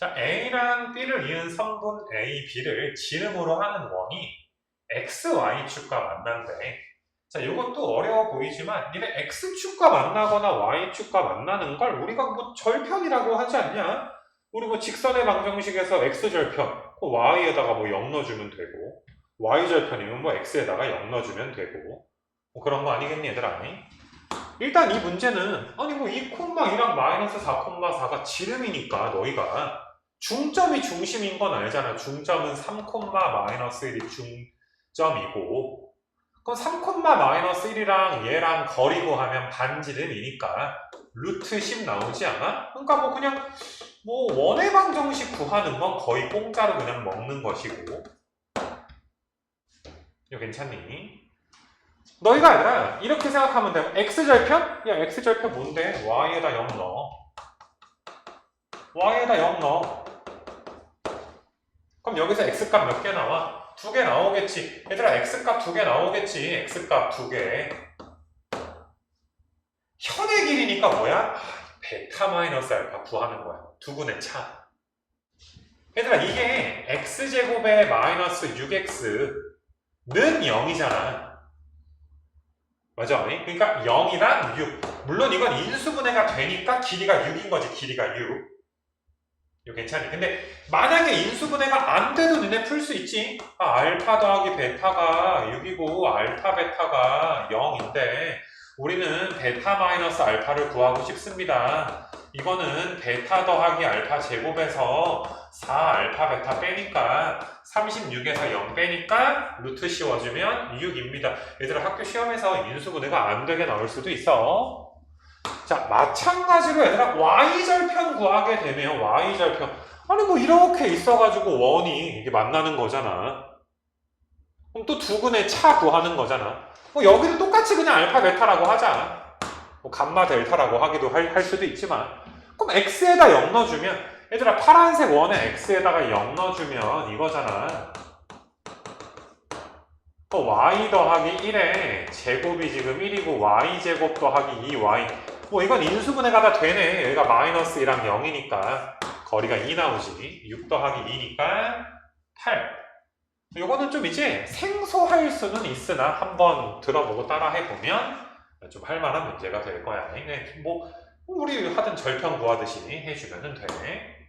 자, A랑 B를 이은 성분 A, B를 지름으로 하는 원이 X, Y축과 만난대. 자, 이것도 어려워 보이지만 이래 X축과 만나거나 Y축과 만나는 걸 우리가 뭐 절편이라고 하지 않냐? 우리 뭐 직선의 방정식에서 X절편, 그 Y에다가 뭐 0 넣어주면 되고 Y절편이면 뭐 X에다가 0 넣어주면 되고 뭐 그런 거 아니겠니 얘들아? 일단 이 문제는 아니 뭐 2,2랑 마이너스 4,4가 지름이니까 너희가 중점이 중심인 건 알잖아. 중점은 3, 마이너스 1이 중점이고 그럼 3, 마이너스 1이랑 얘랑 거리고 하면 반지름 이니까 루트 10 나오지 않아? 그러니까 뭐 그냥 뭐 원의 방정식 구하는 건 거의 공짜로 그냥 먹는 것이고 이거 괜찮니? 너희가 아니라 이렇게 생각하면 돼. x절편? 야 x절편 뭔데? y에다 0 넣어. y에다 0 넣어. 그럼 여기서 x값 몇 개 나와? 두 개 나오겠지. 얘들아 x값 두 개 나오겠지. x값 두 개. 현의 길이니까 뭐야? 아, 베타 마이너스 알파 구하는 거야. 두 분의 차. 얘들아 이게 x제곱에 마이너스 6x는 0이잖아. 맞아. 그러니까 0이랑 6. 물론 이건 인수분해가 되니까 길이가 6인 거지. 길이가 6. 이거 괜찮니? 근데 만약에 인수분해가 안 돼도 너네 풀수 있지. 아, 알파 더하기 베타가 6이고 알파 베타가 0인데 우리는 베타 마이너스 알파를 구하고 싶습니다. 이거는 베타 더하기 알파 제곱에서 4 알파 베타 빼니까 36에서 0 빼니까 루트 씌워주면 6입니다. 얘들아 학교 시험에서 인수분해가 안 되게 나올 수도 있어. 자, 마찬가지로 얘들아 y절편 구하게 되면 y절편 아니 뭐 이렇게 있어가지고 원이 이게 만나는 거잖아. 그럼 또 두근의 차 구하는 거잖아. 뭐 여기도 똑같이 그냥 알파 베타라고 하자. 뭐 감마 델타라고 하기도 할, 할 수도 있지만 그럼 x에다 0 넣어주면 얘들아 파란색 원에 x에다가 0 넣어주면 이거잖아. 어, y 더하기 1에 제곱이 지금 1이고 y 제곱 더하기 2y 뭐 이건 인수분해가 다 되네. 여기가 마이너스 1랑 0이니까 거리가 2 나오지. 6 더하기 2니까 8 요거는 좀 이제 생소할 수는 있으나 한번 들어보고 따라 해보면 좀 할만한 문제가 될 거야. 네, 뭐 우리 하던 절편 구하듯이 해주면 돼